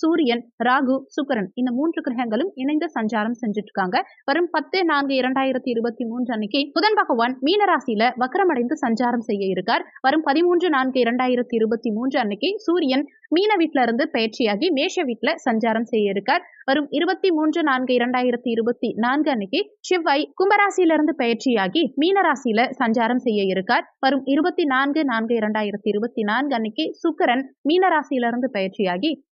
சூரியன் ராகு சுக்கரன் இந்த மூன்று கிரகங்களும் இணைந்து சஞ்சாரம் செஞ்சுட்டு இருக்காங்க வரும் பத்து நான்கு இரண்டாயிரத்தி இருபத்தி மூன்று அன்னைக்கு புதன் பகவான் மீனராசியில வக்கரமடைந்து சஞ்சாரம் செய்ய இருக்கார். வரும் பதிமூன்று நான்கு இரண்டாயிரத்தி இருபத்தி மூன்று அன்னைக்கு சூரியன் மீன வீட்ல இருந்து பயிற்சியாகி மேஷ வீட்ல சஞ்சாரம் செய்ய இருக்கார். வரும் இருபத்தி மூன்று நான்கு இரண்டாயிரத்தி இருபத்தி நான்கு அன்னைக்கு செவ்வாய் கும்பராசியில இருந்து பயிற்சியாகி மீனராசியில சஞ்சாரம் செய்ய இருக்கார். வரும் இருபத்தி நான்கு நான்கு இரண்டாயிரத்தி இருபத்தி நான்கு அன்னைக்கு சுக்கரன் மீனராசியில இருந்து பயிற்சியாகி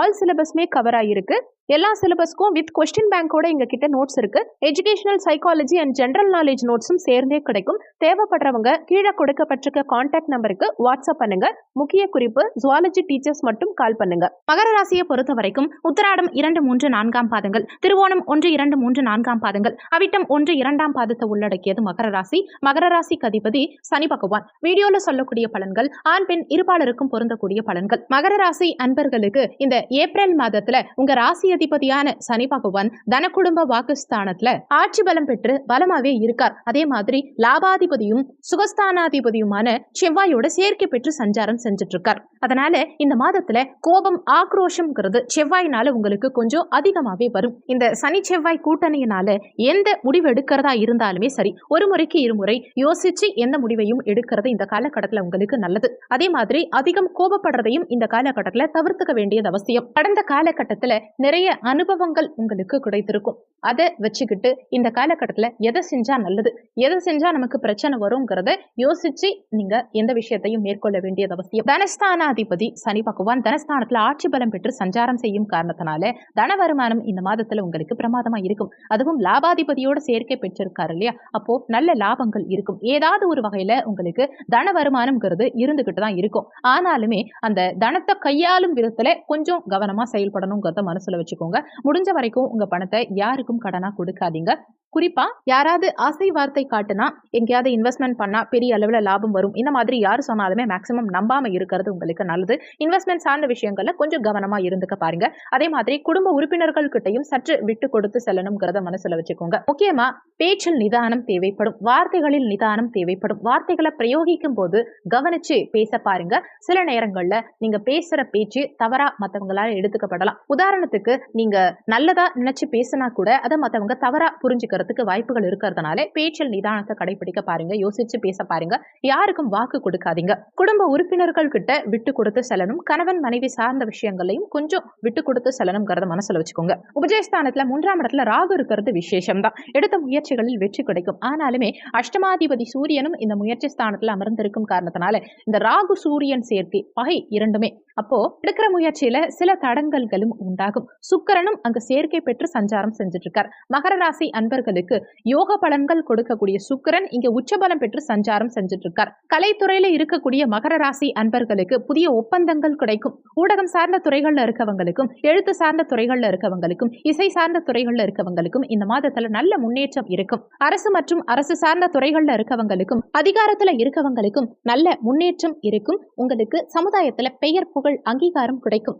ஆல் சிலபஸ்மே கவர் ஆயிருக்கு. எல்லா சிலபஸ்க்கும் வித் கொஸ்டின் பேங்கோட எங்க கிட்ட நோட்ஸ் இருக்கு. Educational psychology and general knowledge நோட்ஸும் சேர்ந்தே கிடைக்கும். தேவைப்படுறவங்க கீழே கொடுக்கப்பட்டிருக்க கான்டாக்ட் நம்பருக்கு வாட்ஸ்அப் பண்ணுங்க. முக்கிய குறிப்பு ஜுவாலஜி டீச்சர்ஸ் மட்டும் கால் பண்ணுங்க. மகர ராசியை பொறுத்த வரைக்கும் உத்தராடம் இரண்டு மூன்று நான்காம் பாதங்கள் திருவோணம் ஒன்று இரண்டு மூன்று நான்காம் பாதங்கள் அவிட்டம் ஒன்று இரண்டாம் பாதத்தை உள்ளடக்கியது மகர ராசி. மகர ராசி கதிபதி சனி பகவான். வீடியோல சொல்லக்கூடிய பலன்கள் ஆண் பெண் இருபாலருக்கும் பொருந்தக்கூடிய பலன்கள். மகர ராசி அன்பர்களுக்கு இந்த ஏப்ரல் மாதத்துல உங்க ராசி அதிபதியான சனி பகவான் தன குடும்ப வாக்குஸ்தானத்துல ஆட்சி பலம் பெற்று பலமாவே இருக்கார். அதே மாதிரி லாபாதிபதியும் சுகஸ்தானாதிபதியுமான செவ்வாயோட சேர்க்கை பெற்று சஞ்சாரம் செஞ்சுட்டு இருக்கார் அதனால இந்த மாதத்துல கோபம் ஆக்ரோஷம்ங்கிறது செவ்வாயினால உங்களுக்கு கொஞ்சம் அதிகமாவே வரும். இந்த சனி செவ்வாய் கூட்டணியினால எந்த முடிவு எடுக்கிறதா இருந்தாலுமே சரி ஒரு முறைக்கு இருமுறை யோசிச்சு எந்த முடிவையும் எடுக்கிறது இந்த காலகட்டத்துல உங்களுக்கு நல்லது. அதே மாதிரி அதிகம் கோபப்படுறதையும் இந்த காலகட்டத்துல தவிர்த்துக்க வேண்டிய வேண்டியது அவசியம். கடந்த காலகட்டத்துல நிறைய அனுபவங்கள் உங்களுக்கு கிடைத்திருக்கும். அதை வச்சுக்கிட்டு இந்த காலகட்டத்துல எதை செஞ்சா நல்லது எதை செஞ்சா நமக்கு பிரச்சனை வருங்கிறத யோசிச்சு நீங்க எந்த விஷயத்தையும் மேற்கொள்ள வேண்டியது அவசியம். தனஸ்தானாதிபதி சனி பகவான் தனஸ்தானத்துல ஆட்சி பலம் பெற்று சஞ்சாரம் செய்யும் காரணத்தினால தன வருமானம் இந்த மாதத்துல உங்களுக்கு பிரமாதமா இருக்கும். அதுவும் லாபாதிபதியோட சேர்க்கை பெற்றிருக்காரு இல்லையா? அப்போ நல்ல லாபங்கள் இருக்கும். ஏதாவது ஒரு வகையில உங்களுக்கு தன வருமானம்ங்கிறது இருந்துகிட்டு தான் இருக்கும். ஆனாலுமே அந்த தனத்தை கையாளும் விதத்துல கொஞ்சம் கவனமா செயல்படணுங்கிறத மனசுல வச்சுக்கோங்க. முடிஞ்ச வரைக்கும் உங்க பணத்தை யாருக்கும் கடனா கொடுக்காதீங்க. குறிப்பா யாராவது ஆசை வார்த்தை காட்டுனா எங்கேயாவது இன்வெஸ்ட்மெண்ட் பண்ணா பெரிய அளவுல லாபம் வரும். இந்த மாதிரி யார் சொன்னாலுமே மேக்ஸிமம் நம்பாம இருக்கிறது உங்களுக்கு நல்லது. இன்வெஸ்ட்மெண்ட் சார்ந்த விஷயங்கள்ல கொஞ்சம் கவனமா இருந்துக்க பாருங்க. அதே மாதிரி குடும்ப உறுப்பினர்கள் கிட்டையும் சற்று விட்டு கொடுத்து செல்லணுங்கிறத மனசுல வச்சுக்கோங்க. முக்கியமா பேச்சில் நிதானம் தேவைப்படும். வார்த்தைகளில் நிதானம் தேவைப்படும். வார்த்தைகளை பிரயோகிக்கும் போது கவனிச்சு பேச பாருங்க. சில நேரங்கள்ல நீங்க பேசுற பேச்சு தவறா மற்றவங்களால எடுத்துக்கப்படலாம். உதாரணத்துக்கு நீங்க நல்லதா நினைச்சு பேசினா கூட அதை மற்றவங்க தவறா புரிஞ்சுக்கிறதுக்கு வாய்ப்புகள் இருக்கிறதுனால பேச்சில் நிதானத்தை கடைபிடிக்க பாருங்க யோசிச்சு பேச பாருங்க யாருக்கும் வாக்கு கொடுக்காதீங்க. குடும்ப உறுப்பினர்கள் கிட்ட விட்டு கொடுத்து செல்லணும் கணவன் மனைவி சார்ந்த விஷயங்களையும் கொஞ்சம் விட்டு கொடுத்து செல்லணுங்கிறத மனசுல வச்சுக்கோங்க. உபஜயஸ்தானத்துல மூன்றாம் இடத்துல ராகு இருக்கிறது விசேஷம் தான் எடுத்த முயற்சிகளில் வெற்றி கிடைக்கும். ஆனாலுமே அஷ்டமாதிபதி சூரியனும் இந்த முயற்சி ஸ்தானத்துல அமர்ந்திருக்கும் காரணத்தினால இந்த ராகு சூரியன் சேர்க்கை பகை இரண்டுமே. அப்போ எடுக்கிற முயற்சி முயற்சியில சில தடங்கல்களும் உண்டாகும். சுக்கிரனும் அங்கு சேர்க்கை பெற்று சஞ்சாரம் செஞ்சுட்டு இருக்கார் மகர ராசி அன்பர்களுக்கு யோக பலன்கள் கொடுக்கக்கூடிய சுக்கிரன் இங்கு உச்சபலம் பெற்று சஞ்சாரம் செஞ்சுட்டு இருக்கார் கலைத்துறையில இருக்கக்கூடிய மகர ராசி அன்பர்களுக்கு புதிய ஒப்பந்தங்கள் கிடைக்கும். ஊடகம் சார்ந்த துறைகள்ல இருக்கவங்களுக்கும் எழுத்து சார்ந்த துறைகள்ல இருக்கவங்களுக்கும் இசை சார்ந்த துறைகள்ல இருக்கவங்களுக்கும் இந்த மாதத்துல நல்ல முன்னேற்றம் இருக்கும். அரசு மற்றும் அரசு சார்ந்த துறைகள்ல இருக்கவங்களுக்கும் அதிகாரத்துல இருக்கவங்களுக்கும் நல்ல முன்னேற்றம் இருக்கும். உங்களுக்கு சமுதாயத்துல பெயர் புகழ் அங்கீகாரம் கிடைக்கும்.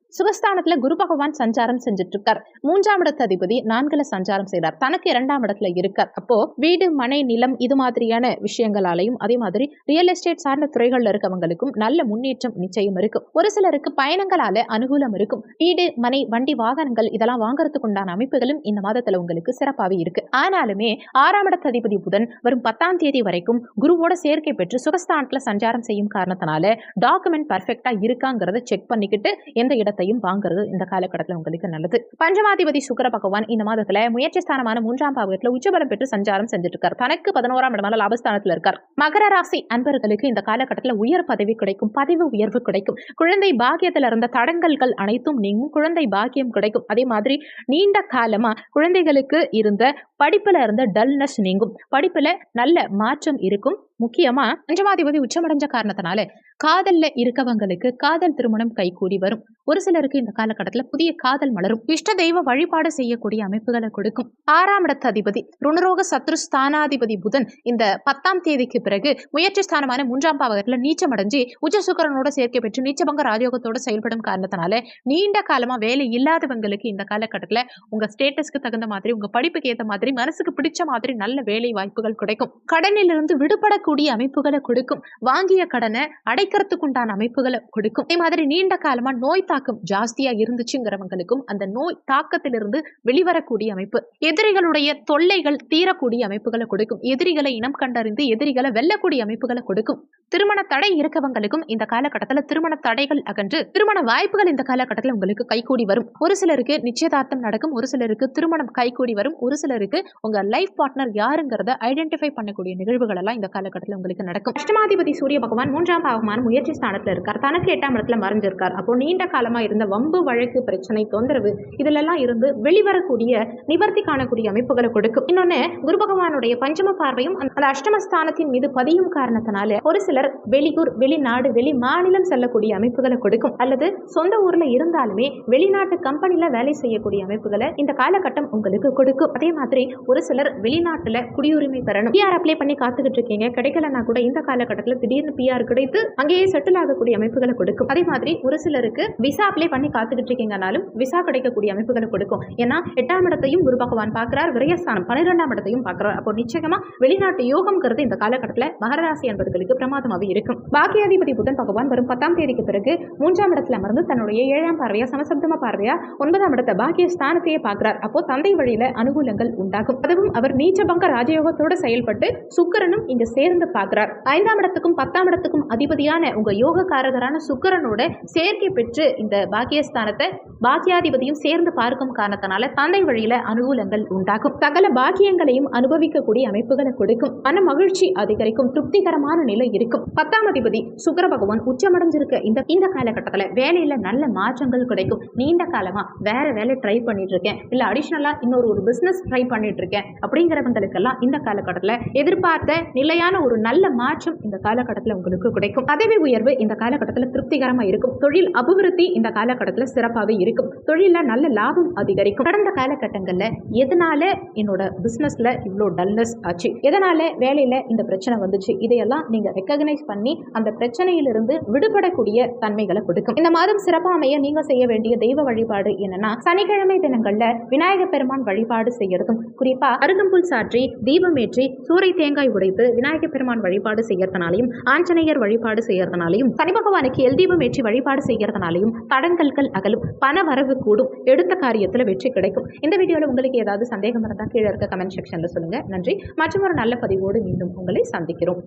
சுகஸ்தானத்துல குரு பகவான் சஞ்சாரம் செஞ்சுட்டு இருக்கார் மூன்றாம் இடத்து அதிபதி நான்குல சஞ்சாரம் செய்தார். தனக்கு இரண்டாம் இடத்துல இருக்கார். அப்போ வீடு மனை நிலம் இது மாதிரியான விஷயங்களாலையும் அதே மாதிரி ரியல் எஸ்டேட் சார்ந்த துறைகள்ல இருக்கவங்களுக்கும் நல்ல முன்னேற்றம் நிச்சயம் இருக்கும். ஒரு சிலருக்கு பயணங்களால அனுகூலம் இருக்கும். வீடு மனை வண்டி வாகனங்கள் இதெல்லாம் வாங்குறதுக்கு உண்டான அமைப்புகளும் இந்த மாதத்துல உங்களுக்கு சிறப்பாகவே இருக்கு. ஆனாலுமே ஆறாம் இடத்து அதிபதி புதன் வரும் பத்தாம் தேதி வரைக்கும் குருவோட சேர்க்கை பெற்று சுகஸ்தானத்துல சஞ்சாரம் செய்யும் காரணத்தினால டாக்குமெண்ட் பர்ஃபெக்டா இருக்காங்கிறத செக் பண்ணிக்கிட்டு எந்த இடத்துல இடத்தையும் வாங்குறது இந்த காலகட்டத்தில் உங்களுக்கு நல்லது. பஞ்சமாதிபதி சுக்கர பகவான் இந்த மாதத்துல முயற்சி ஸ்தானமான மூன்றாம் பாகத்தில் உச்சபலம் பெற்று சஞ்சாரம் செஞ்சுட்டு இருக்கார் தனக்கு பதினோராம் இடமான லாபஸ்தானத்தில் இருக்கார். மகர ராசி அன்பர்களுக்கு இந்த காலகட்டத்தில் உயர் பதவி கிடைக்கும் பதவி உயர்வு கிடைக்கும். குழந்தை பாக்கியத்தில் இருந்த தடங்கல்கள் அனைத்தும் நீங்கும் குழந்தை பாக்கியம் கிடைக்கும். அதே மாதிரி நீண்ட காலமா குழந்தைகளுக்கு இருந்த படிப்புல இருந்த டல்னஸ் நீங்கும். படிப்புல நல்ல மாற்றம் இருக்கும். முக்கியமா பஞ்சமாதிபதி உச்சமடைஞ்ச காரணத்தினால காதல்ல இருக்கவங்களுக்கு காதல் திருமணம் கைகூடி வரும். ஒரு சிலருக்கு இந்த காலகட்டத்தில் புதிய காதல் மலரும். இஷ்ட தெய்வ வழிபாடு செய்யக்கூடிய அமைப்புகளை கொடுக்கும். ஆறாம் இடத்து அதிபதி ருணரோக சத்ரு ஸ்தானாதிபதி புதன் இந்த பத்தாம் தேதிக்கு பிறகு முயற்சி ஸ்தானமான மூன்றாம் பாவகத்துல நீச்சமடைஞ்சு உச்ச சுக்கரனோட சேர்க்கை பெற்று நீச்சபங்க ராஜயோகத்தோட செயல்படும் காரணத்தினால நீண்ட காலமா வேலை இல்லாதவங்களுக்கு இந்த காலகட்டத்தில் உங்க ஸ்டேட்டஸ்க்கு தகுந்த மாதிரி உங்க படிப்புக்கு ஏற்ற மாதிரி மாதிரி மனசுக்கு பிடிச்ச மாதிரி நல்ல வேலை வாய்ப்புகள் கிடைக்கும். கடனிலிருந்து விடுபடக்கூடிய அமைப்புகளை கொடுக்கும். வாங்கிய கடனை அடைக்கிறதுக்குண்டான அமைப்புகளை கொடுக்கும். அதே மாதிரி நீண்ட காலமா நோய் தாக்கம் ஜாஸ்தியா இருந்துச்சுங்கிறவங்களுக்கும் அந்த நோய் தாக்கத்திலிருந்து வெளிவரக்கூடிய அமைப்பு. எதிரிகளுடைய தொல்லைகள் தீரக்கூடிய அமைப்புகளை கொடுக்கும். எதிரிகளை இனம் கண்டறிந்து எதிரிகளை வெல்லக்கூடிய அமைப்புகளை கொடுக்கும். திருமண தடை இருக்கவங்களுக்கும் இந்த காலகட்டத்தில் திருமண தடைகள் அகன்று திருமண வாய்ப்புகள் இந்த காலகட்டத்தில் உங்களுக்கு கைகூடி வரும். ஒரு சிலருக்கு நிச்சயதார்த்தம் நடக்கும் ஒரு சிலருக்கு திருமணம் கைகூடி வரும் ஒரு சிலருக்கு உங்க லைஃப் பார்ட்னர் யாருங்கிறத ஐடென்டிஃபை பண்ணக்கூடிய நிகழ்வுகள் எல்லாம் இந்த காலகட்டத்தில் உங்களுக்கு நடக்கும். அஷ்டமாதிபதி சூரிய பகவான் மூன்றாம் பாவமான முயற்சி ஸ்தானத்தில் இருக்கார். தனக்கு எட்டாம் இடத்துல மறைஞ்சிருக்கார். அப்போ நீண்ட காலமா இருந்த வம்பு வழக்கு பிரச்சனை தொந்தரவு இதுலெல்லாம் இருந்து வெளிவரக்கூடிய நிவர்த்தி காணக்கூடிய அமைப்புகளை கொடுக்கும். இன்னொன்னு குரு பகவானுடைய பஞ்சம பார்வையும் அந்த அந்த அஷ்டமஸ்தானத்தின் மீது பதியும் காரணத்தினால ஒரு சிலர் வெளியூர் வெளிநாடு வெளி மாநிலம் செல்லக்கூடிய அமைப்புகளை கொடுக்கும். அல்லது சொந்த ஊர்ல இருந்தாலுமே வெளிநாட்டு கம்பெனில வேலை செய்யக்கூடிய அமைப்புகளை இந்த காலகட்டம் உங்களுக்கு கொடுக்கும். அதே மாதிரி ஒரு சிலர் வெளிநாட்டுல குடியுரிமை பெறணும். பிஆர் அப்ளை பண்ணி காத்துக்கிட்டு இருக்கீங்க. கிடைக்கலன்னா கூட இந்த காலகட்டத்தில் திடீர்னு பிஆர் கிடைத்து அங்கேயே செட்டில் ஆகக்கூடிய அமைப்புகளை கொடுக்கும். அதே மாதிரி ஒரு சிலருக்கு விசா அப்ளை பண்ணி காத்துக்கிட்டு இருக்கீங்கனாலும் விசா கிடைக்கக்கூடிய அமைப்புகளை கொடுக்கும். ஏன்னா எட்டாம் இடத்தையும் குரு பகவான் பார்க்கிறார். விரயஸ்தானம் பன்னிரெண்டாம் இடத்தையும் பார்க்கிறார். அப்போ நிச்சயமா வெளிநாட்டு யோகம்ங்கிறது இந்த காலகட்டத்தில் மகராசி என்பவர்களுக்கு பிரமாதமாக இருக்கும். பாக்கியாதிபதி புதன் பகவான் வரும் பத்தாம் தேதிக்கு பிறகு மூன்றாம் இடத்துல அமர்ந்து தன்னுடைய ஏழாம் பார்வையா சமசப்தம பார்வையா ஒன்பதாம் இடத்தை பாக்கிய ஸ்தானத்தையே பார்க்கிறார். அப்போ தந்தை வழியில அனுகூலங்கள் உண்டு. உண்டாகும். அதுவும் அவர் நீச்சபங்க ராஜயோகத்தோடு செயல்பட்டு சுக்கிரனும் இங்க சேர்ந்து பார்க்கிறார். ஐந்தாம் இடத்துக்கும் பத்தாம் இடத்துக்கும் அதிபதியான உங்க யோகக்காரகரான சுக்கிரனோட சேர்க்கை பெற்று இந்த பாக்கியஸ்தானத்தை பாக்கியாதிபதியும் சேர்ந்து பார்க்கும் காரணத்தினால தந்தை வழியில அனுகூலங்கள் உண்டாகும். சகல பாக்கியங்களையும் அனுபவிக்கக்கூடிய அமைப்புகளை கொடுக்கும். மன மகிழ்ச்சி அதிகரிக்கும். திருப்திகரமான நிலை இருக்கும். பத்தாம் அதிபதி சுக்கிர பகவான் உச்சமடைஞ்சிருக்க இந்த இந்த காலகட்டத்தில் வேலையில நல்ல மாற்றங்கள் கிடைக்கும். நீண்ட காலமா வேற வேலை ட்ரை பண்ணிட்டு இருக்கேன். இல்ல அடிஷனலா இன்னொரு ஒரு பிசினஸ் ட்ரை பண்ண பண்ணிட்டு இருக்கேன் அப்படிங்கிறவங்களுக்கெல்லாம் இந்த காலகட்டத்தில் எதிர்பார்த்த நிலையான ஒரு நல்ல மாற்றம் இந்த காலகட்டத்தில் உங்களுக்கு கிடைக்கும். பதவி உயர்வு இந்த காலகட்டத்தில் திருப்திகரமாக இருக்கும். தொழில் அபிவிருத்தி இந்த காலகட்டத்தில் சிறப்பாகவே இருக்கும். தொழிலில் நல்ல லாபம் அதிகரிக்கும். கடந்த காலகட்டங்களில் எதனால என்னோட பிஸ்னஸில் இவ்வளோ டல்னஸ் ஆச்சு? எதனால வேலையில் இந்த பிரச்சனை வந்துச்சு? இதையெல்லாம் நீங்கள் ரெக்கக்னைஸ் பண்ணி அந்த பிரச்சனையிலிருந்து விடுபடக்கூடிய தன்மைகளை கொடுக்கும். இந்த மாதம் சிறப்பாக அமைய நீங்கள் செய்ய வேண்டிய தெய்வ வழிபாடு என்னன்னா சனிக்கிழமை தினங்களில் விநாயகர் பெருமான் வழிபாடு செய்யறதும் குறிப்பா அருகம்புல் சாற்றி தீபமேற்றி சூறை தேங்காய் உடைத்து விநாயகர் பெருமான் வழிபாடு செய்யறதுனாலையும் ஆஞ்சநேயர் வழிபாடு செய்யறதுனாலையும் சனி பகவானுக்கு எல் தீபம் ஏற்றி வழிபாடு செய்யறதுனாலையும் தடங்கல்கள் அகலும் பண வரவு கூடும் எடுத்த காரியத்துல வெற்றி கிடைக்கும். இந்த வீடியோல உங்களுக்கு ஏதாவது சந்தேகம் இருந்தால் கீழே இருக்க கமெண்ட் செக்ஷன்ல சொல்லுங்க. நன்றி. மற்றும் ஒரு நல்ல பதிவோடு மீண்டும் உங்களை சந்திக்கிறோம்.